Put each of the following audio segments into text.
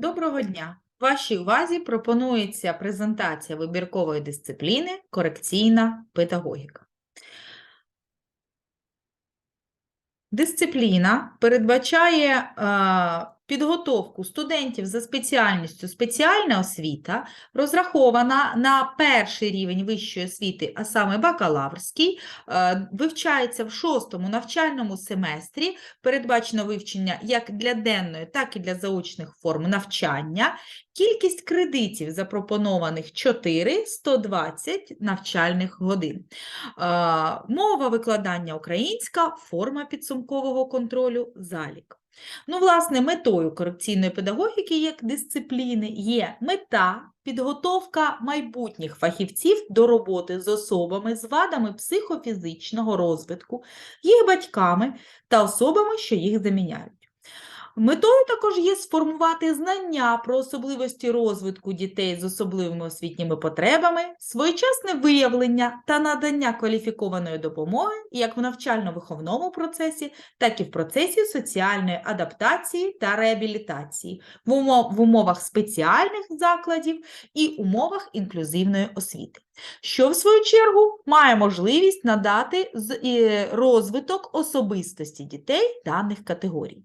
Доброго дня! Вашій увазі пропонується презентація вибіркової дисципліни корекційна педагогіка. Дисципліна передбачає е, підготовку студентів за спеціальністю спеціальна освіта, розрахована на перший рівень вищої освіти, а саме бакалаврський, е, вивчається в шостому навчальному семестрі, передбачено вивчення як для денної, так і для заочних форм навчання. Кількість кредитів запропонованих 4, 120 навчальних годин. Е, Мова викладання українська, форма підсумкового контролю, залік. Ну, власне, метою корекційної педагогіки як дисципліни є мета підготовка майбутніх фахівців до роботи з особами з вадами психофізичного розвитку, їх батьками та особами, що їх заміняють. Метою також є сформувати знання про особливості розвитку дітей з особливими освітніми потребами, своєчасне виявлення та надання кваліфікованої допомоги як в навчально-виховному процесі, так і в процесі соціальної адаптації та реабілітації в, умовах спеціальних закладів і умовах інклюзивної освіти, що в свою чергу має можливість надати розвиток особистості дітей даних категорій.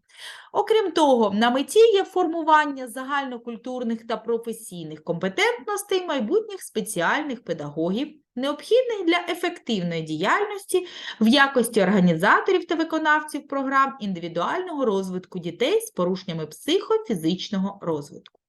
Окрім того, на меті є формування загальнокультурних та професійних компетентностей майбутніх спеціальних педагогів, необхідних для ефективної діяльності в якості організаторів та виконавців програм індивідуального розвитку дітей з порушеннями психофізичного розвитку.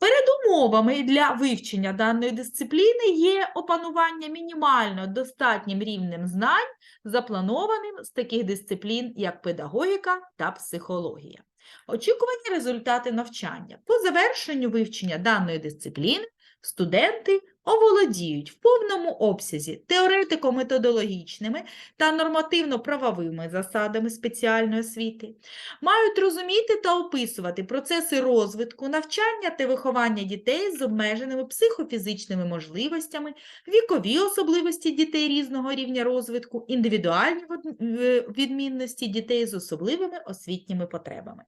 Передумовами для вивчення даної дисципліни є опанування мінімально достатнім рівнем знань, запланованим з таких дисциплін, як педагогіка та психологія. Очікувані результати навчання. По завершенню вивчення даної дисципліни студенти оволодіють в повному обсязі теоретико-методологічними та нормативно-правовими засадами спеціальної освіти, мають розуміти та описувати процеси розвитку, навчання та виховання дітей з обмеженими психофізичними можливостями, вікові особливості дітей різного рівня розвитку, індивідуальні е, відмінності дітей з особливими освітніми потребами.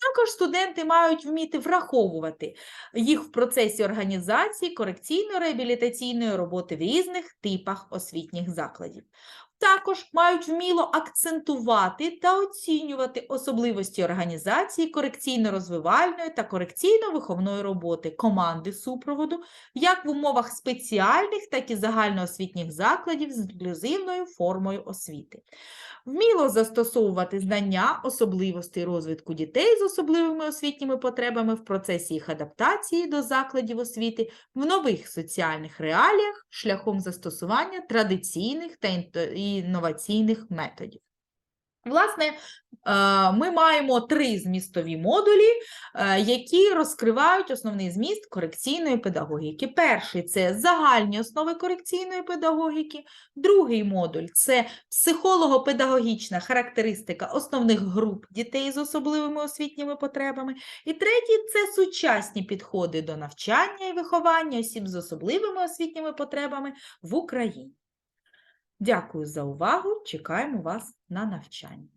Також студенти мають вміти враховувати їх в процесі організації корекційно-реабілітаційної роботи в різних типах освітніх закладів. Також мають вміло акцентувати та оцінювати особливості організації корекційно-розвивальної та корекційно-виховної роботи команди супроводу як в умовах спеціальних, так і загальноосвітніх закладів з інклюзивною формою освіти. Вміло застосовувати знання особливостей розвитку дітей з особливими освітніми потребами в процесі їх адаптації до закладів освіти в нових соціальних реаліях шляхом застосування традиційних та інто- інноваційних методів. Власне, е, ми маємо три змістові модулі, е, які розкривають основний зміст корекційної педагогіки. Перший це загальні основи корекційної педагогіки, другий модуль це психолого-педагогічна характеристика основних груп дітей з особливими освітніми потребами. І третій це сучасні підходи до навчання і виховання осіб з особливими освітніми потребами в Україні. Дякую за увагу. Чекаємо вас на навчання.